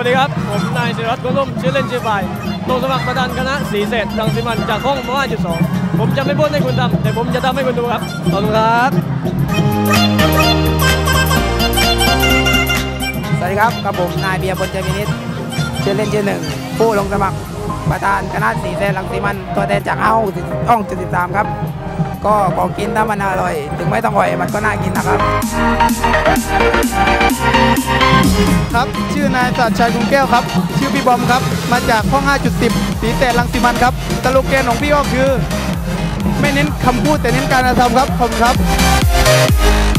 วัสดีครับ ผมนายศิรัตน์กุลุ่มชื่อเล่นชื่อใบายลงสมัครประธานคณะสีเศษรังสิมันจากห้องมจุดสองผมจะไม่พูดให้คุณทำแต่ผมจะทำให้คุณดูครับขอบคุณครับ สวัสดีครับกับผมนายเบียร์พลเจมินิตชื่อเล่นชื่อหนึ่งผู้ลงสมัครประธานคณะสีแสนลังสีมันตัวแทนจากห้องห้องจุดสิบสามครับก็ของกินถ้ามันอร่อย ถึงไม่ต้องอร่อยมันก็น่ากินนะครับ ครับ ชื่อนายสัตชัยกุงแก้วครับ ชื่อพี่บอมครับ มาจากห้อง 5.10 สีแต่ลังสิมันครับตลกแกนของพี่ก็คือ ไม่เน้นคำพูดแต่เน้นการกระทำครับขอบคุณครับ